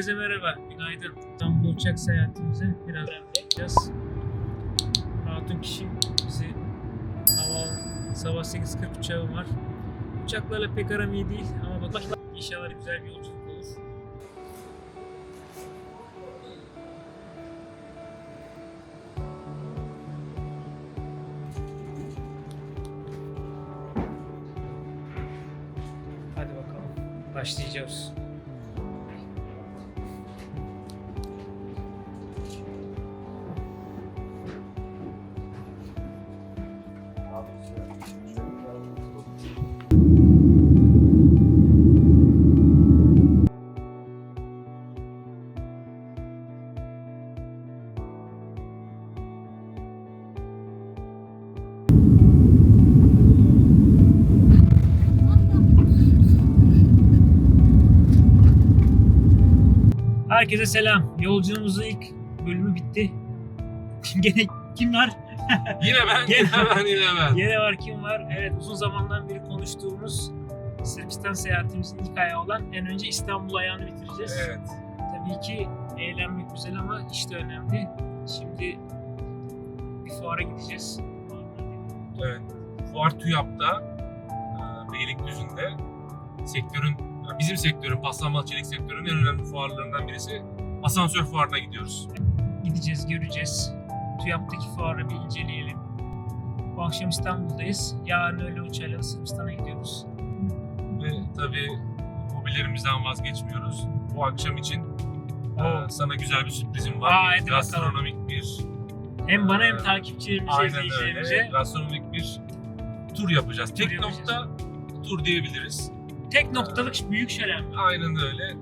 Herkese merhaba, günaydın. İstanbul uçak seyahatimize biraz yapacağız. Hatun kişi bizi hava sabah 8.40 uçağım var. Uçaklarla pek aram iyi değil ama bakalım inşallah güzel bir yolculuk olur. Hadi bakalım, başlayacağız. Herkese selam. Yolculuğumuzun ilk bölümü bitti. Gene kim var? Yine ben, yine ben, yine ben. Gene var kim var? Evet uzun zamandan beri konuştuğumuz Sırbistan seyahatimizin ilk ayağı olan en önce İstanbul ayağını bitireceğiz. Evet. Tabii ki eğlenmek güzel ama iş de önemli. Şimdi bir fuara gideceğiz. evet. Fuar TÜYAP'ta e, Beylikdüzü'nde sektörün, bizim sektörün, paslanmaz çelik sektörünün en önemli fuarlarından birisi asansör fuarına gidiyoruz. Gideceğiz, göreceğiz. TÜYAP'taki fuarı bir inceleyelim. Bu akşam İstanbul'dayız. Yarın öğle uçağıyla da Sırbistan'a gidiyoruz. Ve tabii hobilerimizden vazgeçmiyoruz. Bu akşam için e, Oo. sana güzel bir sürprizim var. Aa, Bir hadi bakalım. gastronomik bir Hem bana hem Ee, takipçilerimize, izleyicilerimize. öyle. Gastronomik bir tur yapacağız. Tek yapacağız. nokta tur diyebiliriz. Tek noktalık büyük şölen. Aynen öyle.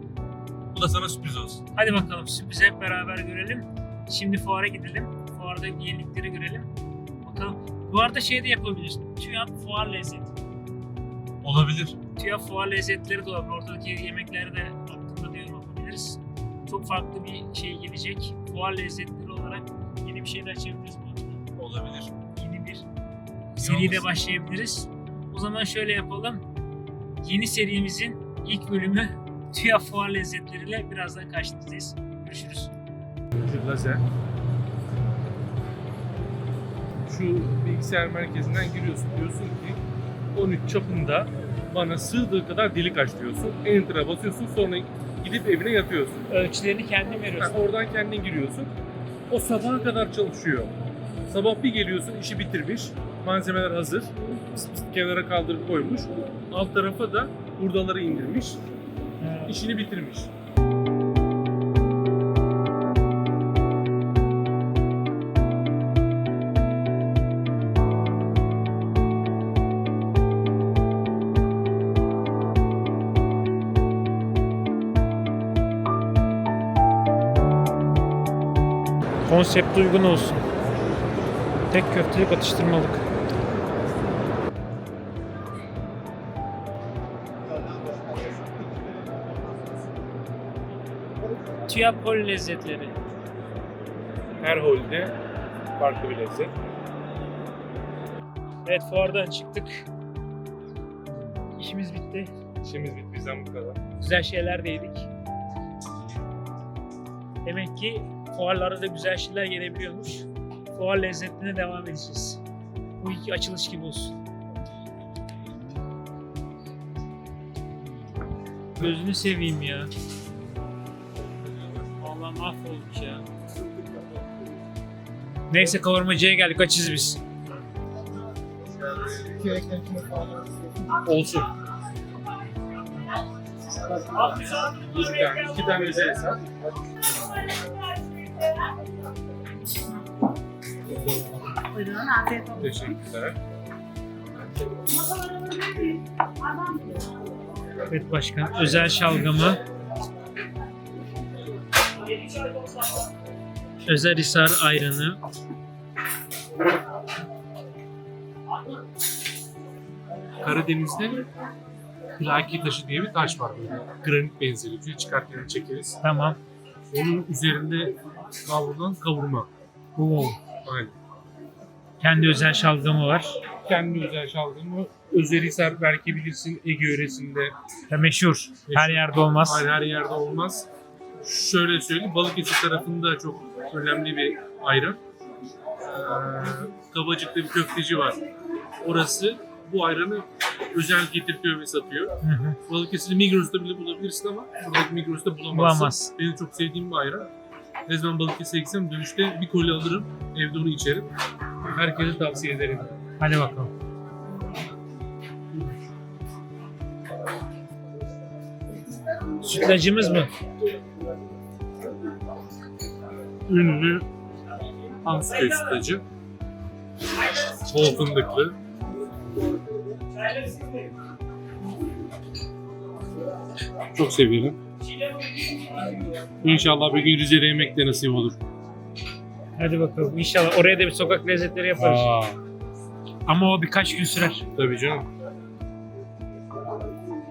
Bu da sana sürpriz olsun. Hadi bakalım sürprizi hep beraber görelim. Şimdi fuara gidelim. Fuarda yenilikleri görelim. Bakalım. Bu arada şey de yapabiliriz. TÜYAP fuar lezzeti. Olabilir. TÜYAP fuar lezzetleri de olabilir. Ortadaki yemekleri de hakkında da yapabiliriz. Çok farklı bir şey gelecek. Fuar lezzetleri olarak yeni bir şeyler açabiliriz bu arada. Olabilir. Yeni bir de olmasın. başlayabiliriz. O zaman şöyle yapalım. Yeni serimizin ilk bölümü TÜYAP fuar lezzetleriyle birazdan karşınızdayız. Görüşürüz. Lazer. Şu bilgisayar merkezinden giriyorsun. Diyorsun ki 13 çapında bana sığdığı kadar delik aç diyorsun. Enter'a basıyorsun sonra gidip evine yatıyorsun. Ölçülerini kendin Ha, veriyorsun. oradan kendin giriyorsun. O sabaha kadar çalışıyor. Sabah bir geliyorsun işi bitirmiş. Malzemeler hazır. Pıs pıs kenara kaldırıp koymuş. Alt tarafa da hurdaları indirmiş. Ha. işini bitirmiş. Konsept uygun olsun. Tek köftelik atıştırmalık. Tiyapol lezzetleri. Her holde farklı bir lezzet. Evet fuardan çıktık. İşimiz bitti. İşimiz bitti bizden bu kadar. Güzel şeyler de yedik. Demek ki fuarlarda da güzel şeyler gelebiliyormuş. Fuar lezzetine devam edeceğiz. Bu iki açılış gibi olsun. Gözünü seveyim ya. Neyse kavurmacıya geldik açız biz. Olsun. İki tane özel hesap. Buyurun, afiyet olsun. Teşekkürler. Evet başkan özel şalgamı. Özel Hisar ayranı. Karadeniz'de plaki taşı diye bir taş var böyle. Granit benzeri bir şey çıkarken çekeriz. Tamam. Onun üzerinde kavrulan kavurma. Oo. Aynen. Kendi özel şalgamı var. Kendi özel şalgamı Özerhisar belki bilirsin Ege yöresinde Ya meşhur. Her yerde olmaz. Hayır, her yerde olmaz. Şöyle söyleyeyim, Balıkesir tarafında çok önemli bir ayran. Ee, Kavacık'ta bir köfteci var. Orası bu ayranı özel getirtiyor ve satıyor. Hı hı. Migros'ta bile bulabilirsin ama buradaki Migros'ta bulamazsın. Bulamaz. Benim çok sevdiğim bir ayran. Ne zaman Balıkesir'e gitsem dönüşte bir koli alırım, evde onu içerim. Herkese tavsiye ederim. Hadi bakalım. Sütlacımız mı? Ünlü Hamsiköy sütlacı. Bol fındıklı. Çok seviyorum. İnşallah bir gün Rize'de yemek de nasip olur. Hadi bakalım. İnşallah oraya da bir sokak lezzetleri yaparız. Aa, Ama o birkaç gün sürer. tabii canım.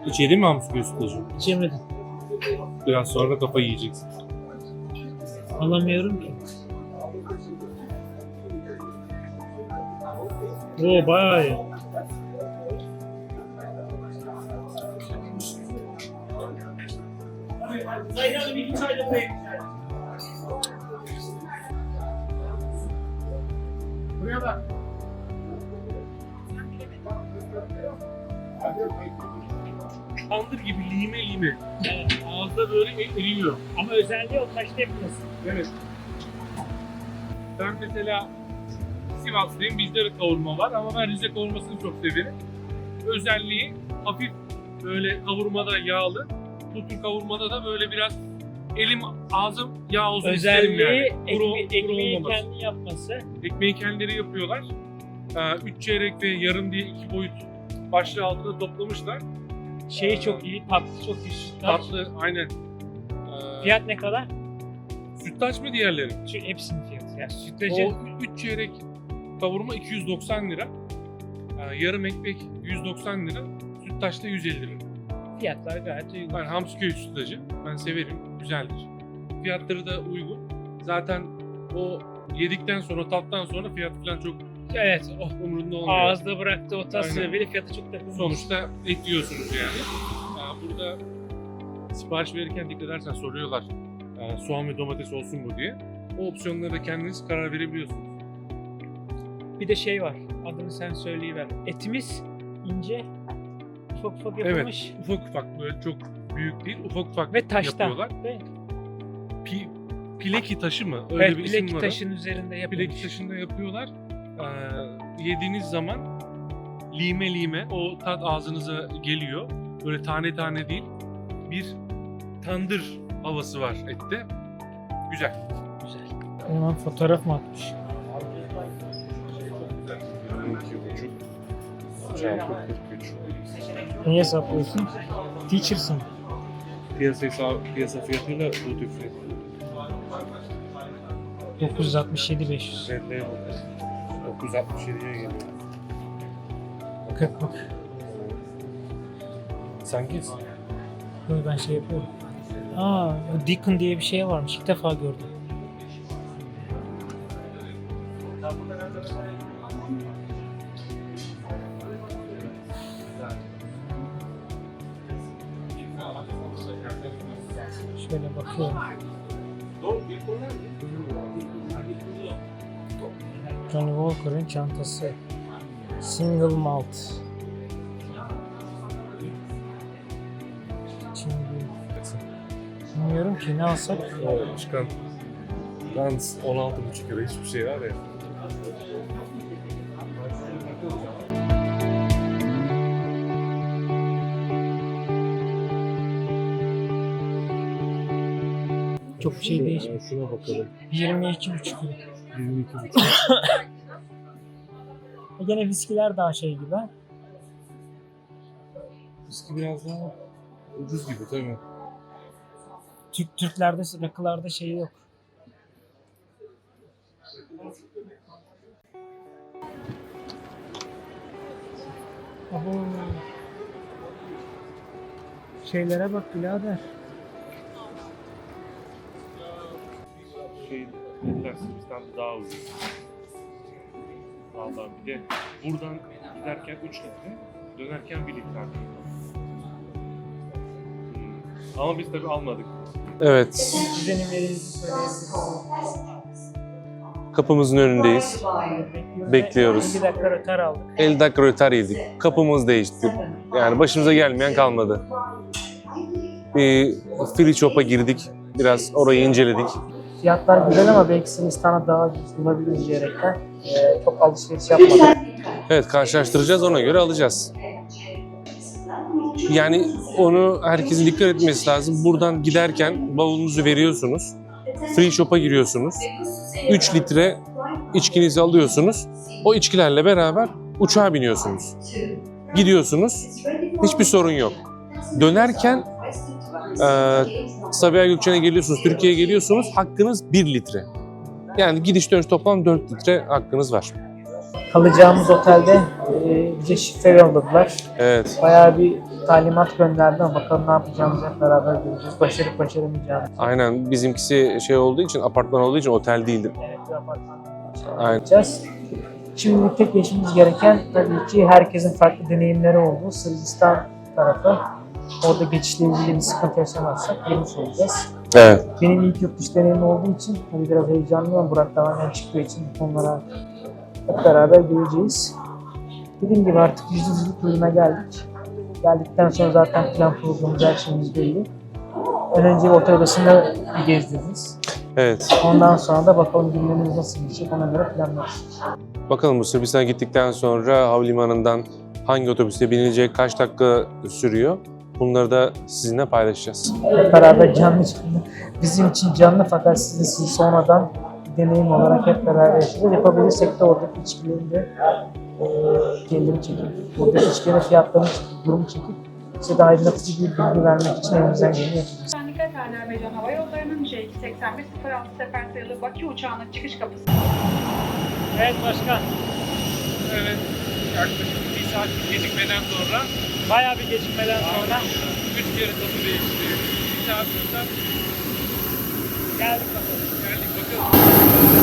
Hiç yedin mi Hamsiköy sütlacı? Hiç yemedim. Biraz sonra kafa yiyeceksin. Alamıyorum ki. Oo bayağı iyi. Tandır gibi lime lime. Ağızda böyle eriyor. Ama özelliği o taşta yapılması. Evet. Ben mesela Sivaslıyım. Bizde de kavurma var ama ben Rize kavurmasını çok severim. Özelliği hafif böyle kavurmada yağlı. Bu tür kavurmada da böyle biraz elim ağzım yağ olsun Özelliği yani. ekme- Kuru- kuru ekmeği olmaması. kendi yapması. Ekmeği kendileri yapıyorlar. Ee, üç çeyrek ve yarım diye iki boyut başlığı altında toplamışlar. Şeyi çok iyi, tatlı çok iyi. Sütlaç. Tatlı aynen. Ee, Fiyat ne kadar? Sütlaç mı diğerleri? Şu hepsinin fiyatı. Yani sütlacı O 3 çeyrek kavurma 290 lira. Ee, yarım ekmek 190 lira. Sütlaç da 150 lira. fiyatlar gayet uygun. Ben Hamsiköy sütlacı. Ben severim. Güzeldir. Fiyatları da uygun. Zaten o yedikten sonra tattan sonra fiyat falan çok Evet, o umurunda olmuyor. ağızda bıraktı o tas Aynen. sebebiyle fiyatı çok takılmış. Sonuçta et yiyorsunuz yani. Ee, burada sipariş verirken dikkat edersen soruyorlar. e, soğan ve domates olsun mu diye. O opsiyonlara da kendiniz karar verebiliyorsunuz. Bir de şey var, adını sen söyleyiver. Etimiz ince, ufak ufak Evet. yapılmış Ufak ufak böyle çok büyük değil ufak ufak ve taşta. yapıyorlar. Ve Pi, pileki taşı mı? Öyle evet, bir isim bilek var. taşın üzerinde yapılmış. Pileki taşında yapıyorlar. Yediğiniz zaman lime lime o tat ağzınıza geliyor. Böyle tane tane değil. Bir tandır havası var ette. Güzel. Güzel. Hemen fotoğraf mı atmış? 2,5 çarpı 43. Neyi hesaplıyorsun? Teachers'ın. Piyasa, piyasa fiyatıyla bu tüfü. 967 500. Redleye 967'ye geliyor. 40 bak. Sen git. Böyle ben şey yapıyorum. Aa, bu Deacon diye bir şey varmış. İlk defa gördüm. Çantası. Single malt. Bilmiyorum ki ne alsak. O çıkan dans 16,5 lira hiçbir şey var ya. Çok bir şey değişmiyor. Şuna bakalım. 22,5 kilo. 22,5. Gene viskiler daha şey gibi. Viski biraz daha ucuz gibi tabii. Türk Türklerde rakılarda şey yok. Abo. Şeylere bak birader. Şey, dediler bizden daha ucuz. Vallahi bir de buradan giderken 3 litre, dönerken 1 litre. Hmm. Ama biz tabii almadık. Evet, kapımızın önündeyiz. Bekliyoruz. 50 dakika rötar aldık. 50 dakika rötar yedik. Kapımız değişti. Yani başımıza gelmeyen kalmadı. Bir shop'a girdik. Biraz orayı inceledik. Fiyatlar güzel ama belki Sırbistan'a daha ucuz bulabiliriz diyerekten e, çok alışveriş yapmadık. Evet karşılaştıracağız ona göre alacağız. Yani onu herkesin dikkat etmesi lazım. Buradan giderken bavulunuzu veriyorsunuz. Free shop'a giriyorsunuz. 3 litre içkinizi alıyorsunuz. O içkilerle beraber uçağa biniyorsunuz. Gidiyorsunuz. Hiçbir sorun yok. Dönerken eee Sabiha Gökçen'e geliyorsunuz, Türkiye'ye geliyorsunuz. Hakkınız 1 litre. Yani gidiş dönüş toplam 4 litre hakkınız var. Kalacağımız otelde e, bize şifre yolladılar. Evet. Bayağı bir talimat gönderdi ama bakalım ne yapacağımızı hep beraber göreceğiz. Başarıp başaramayacağımızı. Aynen bizimkisi şey olduğu için apartman olduğu için otel değildir. Evet, bir apartman Aynen. yapacağız. Şimdi tek geçmemiz gereken tabii ki herkesin farklı deneyimleri olduğu Sırbistan tarafı. Orada geçişle ilgili bir sıkıntı yaşamazsak girmiş olacağız. Evet. Benim ilk yurt dışı deneyimim olduğu için tabii biraz heyecanlıyım ama Burak tamamen çıktığı için bu konulara hep beraber göreceğiz. Dediğim gibi artık yüzsüzlük bölüme geldik. Geldikten sonra zaten plan programımız her şeyimiz belli. En önce otel odasını bir gezdiririz. Evet. Ondan sonra da bakalım günlerimiz nasıl geçecek ona göre planlarız. Bakalım bu Sırbistan'a gittikten sonra havalimanından hangi otobüse binilecek, kaç dakika sürüyor? Bunları da sizinle paylaşacağız. Hep beraber canlı canlı. Bizim için canlı fakat siz de sizi sonradan deneyim olarak hep beraber yaşayacağız. Yapabilirsek de oradaki içkilerin de e, geliri çekip, oradaki içkilerin fiyatlarını çekip, durumu çekip size de aydınlatıcı bir bilgi vermek için elimizden geleni yapacağız. Azerbaycan Hava Yolları'nın J28106 sefer sayılı Bakü uçağının çıkış kapısı. Evet başkan. Evet. Yaklaşık saat gecikmeden sonra Bayağı bir gecikmeden sonra üç kere kapı değişti. Saat sonra geldik bakalım. geldik bakalım.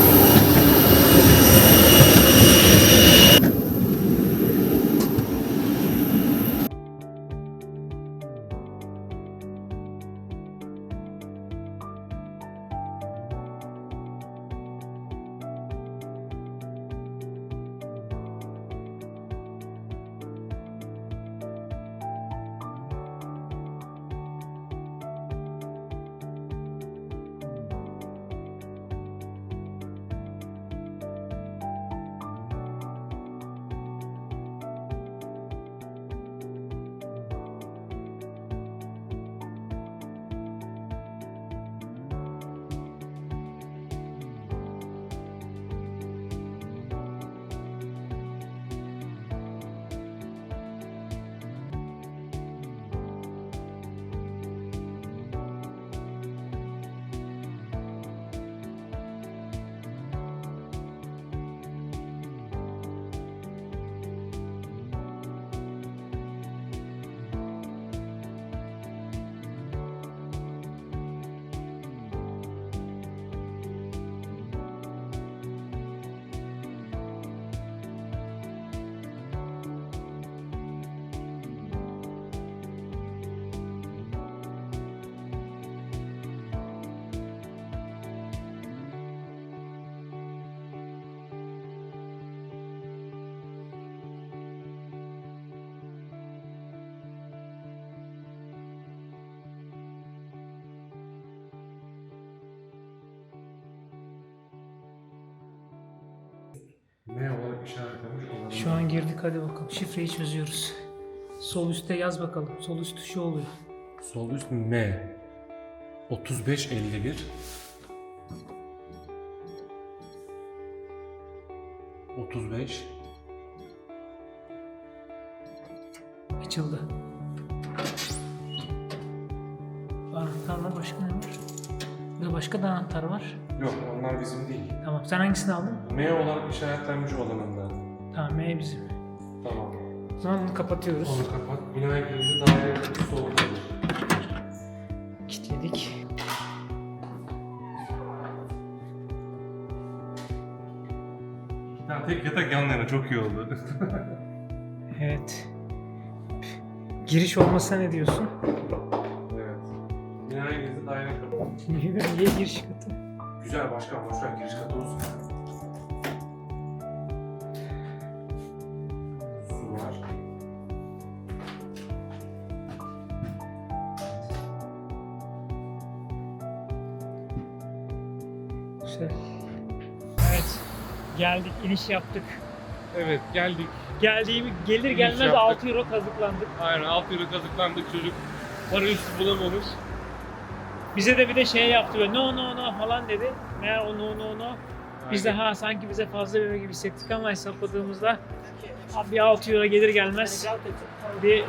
Ne olarak işaretlemiş olan? Şu an girdik hadi bakalım. Şifreyi çözüyoruz. Sol üstte yaz bakalım. Sol üstü şu oluyor. Sol üst M. 3551 35 Açıldı. Anahtarlar başka ne var? Burada başka da anahtar var. Yok onlar bizim değil. Tamam. Sen hangisini aldın? M olarak işaretlenmiş olanından. Tamam M bizim. Tamam. O zaman bunu kapatıyoruz. Onu kapat. Binaya girince daire soğuk kalır. Kilitledik. Yani tek yatak yan yana çok iyi oldu. Evet. Giriş olmasa ne diyorsun? evet. Binaya girince daire harika. Niye giriş katı? Güzel başkan boşver giriş katı olsun. Su var. Güzel. Evet. Geldik, iniş yaptık. Evet geldik. Geldiğimi gelir İniş gelmez yaptık. 6 euro kazıklandık. Aynen alt yürü kazıklandık çocuk. Para üstü bulamamış. Bize de bir de şey yaptı böyle no no no falan dedi. Meğer o no no no. Biz de ha sanki bize fazla veriyor gibi hissettik ama hesapladığımızda abi bir 6 euro gelir gelmez bir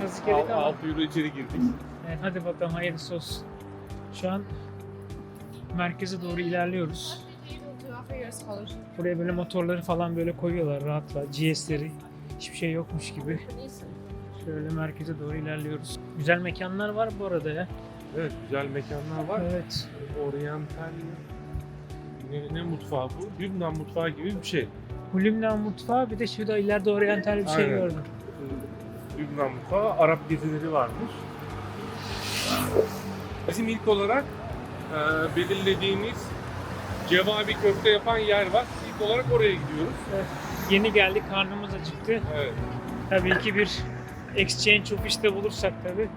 kazık yedik ama. alt yürü içeri girdik. Evet, hadi bakalım hayırlısı olsun. Şu an merkeze doğru ilerliyoruz. Buraya böyle motorları falan böyle koyuyorlar rahat rahat. GS'leri hiçbir şey yokmuş gibi. Şöyle merkeze doğru ilerliyoruz. Güzel mekanlar var bu arada ya. Evet güzel mekanlar var. Evet. Oriental ne, ne mutfağı bu? Lübnan mutfağı gibi bir şey. Bu Lübnan mutfağı bir de şurada ileride oryantal bir şey Aynen. gördüm. Ee, Lübnan mutfağı, Arap gezileri varmış. Bizim ilk olarak e, belirlediğimiz cevabi köfte yapan yer var. İlk olarak oraya gidiyoruz. Yeni geldik karnımız acıktı. Evet. Tabii ki bir exchange ofiste bulursak tabii.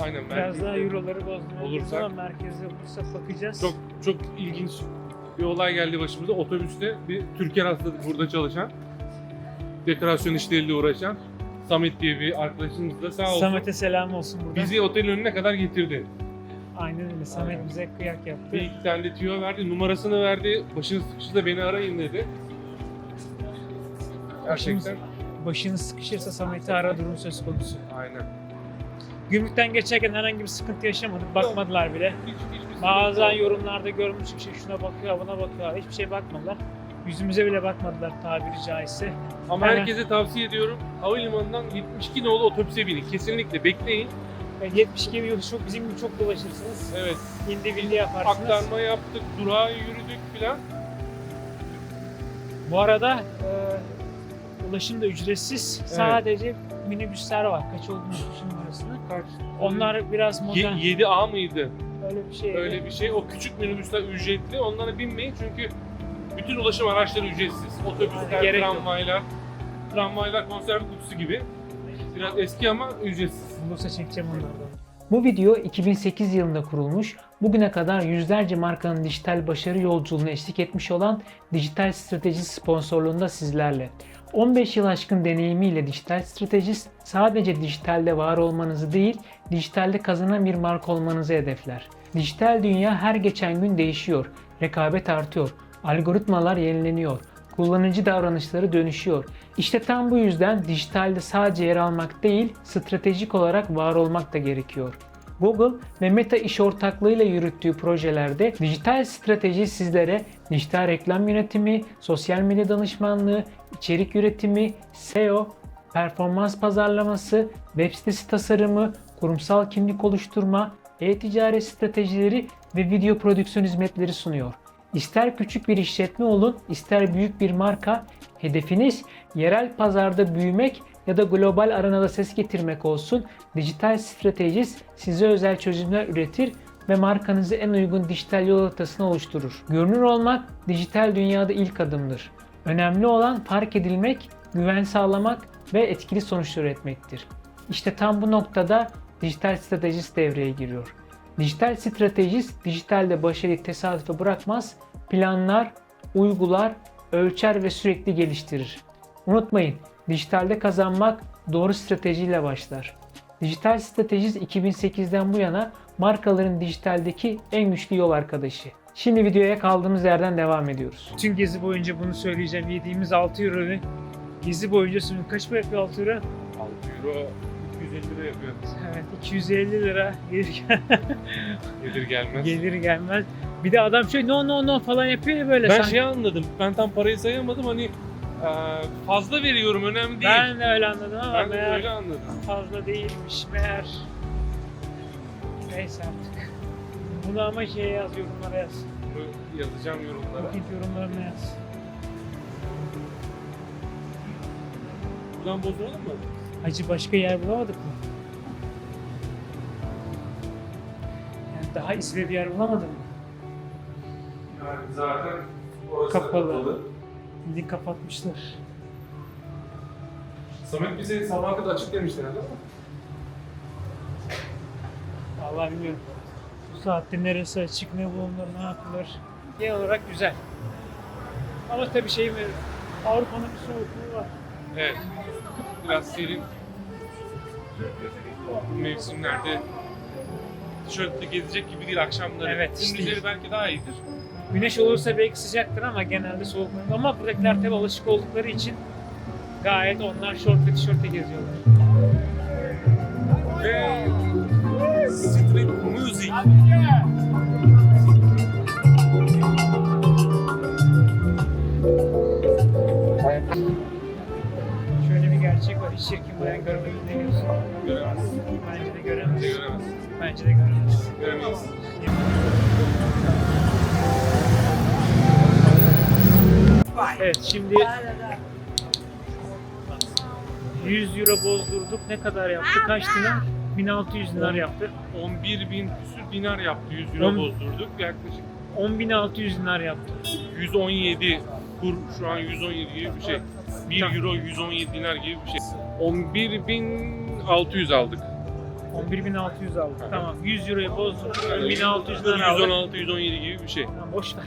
Aynen. Biraz merkezde daha euroları bozdurabiliriz Bulursak. ama merkezde bulursak bakacağız. Çok çok ilginç bir olay geldi başımıza. Otobüste bir Türker rastladık burada çalışan. Dekorasyon işleriyle uğraşan. Samet diye bir arkadaşımız da sağ olsun. Samet'e selam olsun burada. Bizi otelin önüne kadar getirdi. Aynen öyle. Samet Aynen. bize kıyak yaptı. Bir iki tane de tüyo verdi. Numarasını verdi. Başınız sıkışırsa beni arayın dedi. Gerçekten. Başınız sıkışırsa Samet'i ara durum söz konusu. Aynen. Gümrükten geçerken herhangi bir sıkıntı yaşamadık. Bakmadılar bile. Hiç, hiçbir sıkıntı Bazen yok. yorumlarda görmüştük şey şuna bakıyor, buna bakıyor. Hiçbir şey bakmadılar. Yüzümüze bile bakmadılar tabiri caizse. Ama Hemen. herkese tavsiye ediyorum. Havalimanından 72 nolu otobüse binin. Kesinlikle bekleyin. Yani 72 bir yıl çok bizim gibi çok dolaşırsınız. Evet. İndi bildi yaparsınız. Aktarma yaptık, durağa yürüdük filan. Bu arada e, ulaşım da ücretsiz. Sadece minibüsler var. Kaç olduğunu numarasını. Kaç? Onlar biraz modern. Ye- 7A mıydı? Öyle bir şey. Öyle bir şey. O küçük minibüsler ücretli. Onlara binmeyin çünkü bütün ulaşım araçları ücretsiz. Otobüsler, Gerek yok. tramvaylar. Tramvaylar konserve kutusu gibi. Biraz eski ama ücretsiz. Bulursa çekeceğim onlardan. Bu video 2008 yılında kurulmuş, bugüne kadar yüzlerce markanın dijital başarı yolculuğuna eşlik etmiş olan Dijital Stratejist sponsorluğunda sizlerle. 15 yıl aşkın deneyimiyle Dijital Stratejist sadece dijitalde var olmanızı değil, dijitalde kazanan bir marka olmanızı hedefler. Dijital dünya her geçen gün değişiyor, rekabet artıyor, algoritmalar yenileniyor, kullanıcı davranışları dönüşüyor. İşte tam bu yüzden dijitalde sadece yer almak değil, stratejik olarak var olmak da gerekiyor. Google ve Meta iş ortaklığıyla yürüttüğü projelerde dijital strateji sizlere dijital reklam yönetimi, sosyal medya danışmanlığı, içerik üretimi, SEO, performans pazarlaması, web sitesi tasarımı, kurumsal kimlik oluşturma, e-ticaret stratejileri ve video prodüksiyon hizmetleri sunuyor. İster küçük bir işletme olun, ister büyük bir marka, hedefiniz yerel pazarda büyümek ya da global arenada ses getirmek olsun, dijital stratejist size özel çözümler üretir ve markanızı en uygun dijital yol haritasını oluşturur. Görünür olmak dijital dünyada ilk adımdır. Önemli olan fark edilmek, güven sağlamak ve etkili sonuçlar üretmektir. İşte tam bu noktada dijital stratejist devreye giriyor. Dijital stratejist dijitalde başarıyı tesadüfe bırakmaz, planlar, uygular, ölçer ve sürekli geliştirir. Unutmayın, dijitalde kazanmak doğru stratejiyle başlar. Dijital stratejist 2008'den bu yana markaların dijitaldeki en güçlü yol arkadaşı. Şimdi videoya kaldığımız yerden devam ediyoruz. Bütün gezi boyunca bunu söyleyeceğim. Yediğimiz 6 euro Gezi boyunca şimdi kaç para yapıyor 6 euro? 6 euro 250 lira yapıyor. Evet 250 lira gelir, Gelir gelmez. gelir gelmez. Bir de adam şey no no no falan yapıyor ya böyle. Ben sanki. şey anladım. Ben tam parayı sayamadım. Hani fazla veriyorum önemli değil. ben de öyle anladım ama Ben de meğer öyle anladım. fazla değilmiş meğer. Neyse artık. Bunu ama şey yaz yorumlara yaz. Bunu yazacağım yorumlara. Bugün yorumlarına yaz. Buradan bozulur mu? Hacı başka yer bulamadık mı? Yani Daha İzmir bir yer bulamadın mı? Yani zaten orası Kapalı. Bildiğin kapatmışlar. Samet bize sabaha kadar açık demişti herhalde ama. Vallahi bilmiyorum. Bu saatte neresi açık, ne bulunur, ne yapılır. Genel olarak güzel. Ama tabii şey mi, Avrupa'nın bir soğukluğu var. Evet. Biraz serin. Mevsimlerde tişörtle gezecek gibi değil akşamları. Evet, Gündüzleri değil. belki daha iyidir. Güneş olursa belki sıcaktır ama genelde soğuk. Ama buradakiler tabii alışık oldukları için gayet onlar şort ve tişörtle geziyorlar. Ve street music. Şöyle bir gerçek var. Hiç çirkin bayan görmedin ne diyorsun? Göremez. Bence de göremez. Göremez. Bence de göremez. Göremeyiz. Evet şimdi 100 euro bozdurduk. Ne kadar yaptı? Kaç dinar? 1600 dinar yaptı. 11 bin küsür dinar yaptı. 100 euro On- bozdurduk. Yaklaşık 10.600 dinar yaptı. 117 kur şu an 117 gibi bir şey. 1 Tamam. euro 117 dinar gibi bir şey. 11.600 aldık. 11.600 aldık. Tamam. 100 euroyu bozdurduk. 10.600 dinar aldık. 116 117 gibi bir şey. Tamam, boş ver.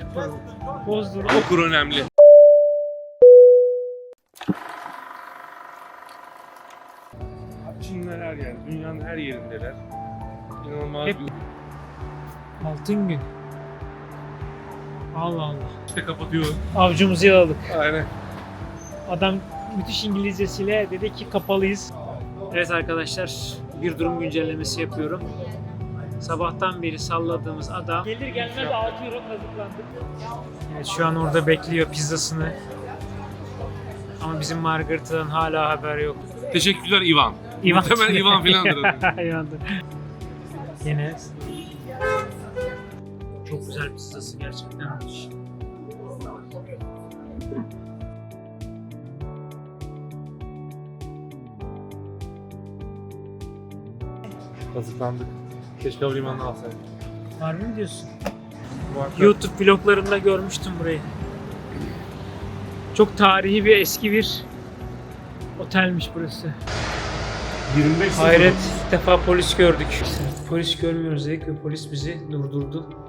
Bozdurduk. O kur önemli. Çinler her yer, dünyanın her yerindeler. İnanılmaz Hep- bir Altın gün. Allah Allah. işte kapatıyor. Avcumuzu yaladık. Aynen. Adam müthiş İngilizcesiyle dedi ki kapalıyız. Evet arkadaşlar bir durum güncellemesi yapıyorum. Sabahtan beri salladığımız adam gelir gelmez 6 euro kazıklandı. Evet şu an orada bekliyor pizzasını. Ama bizim Margarita'dan hala haber yok. Teşekkürler Ivan. İvan. Muhtemelen Ivan filandır. İvan'dır. Yine çok güzel pizzası gerçekten müthiş. Kazıklandık. Keşke havalimanına alsaydık. Harbi mi diyorsun? Bu arada YouTube vloglarında görmüştüm burayı. Çok tarihi bir eski bir otelmiş burası. 25 Hayret defa polis gördük. Polis görmüyoruz dedik ve polis bizi durdurdu.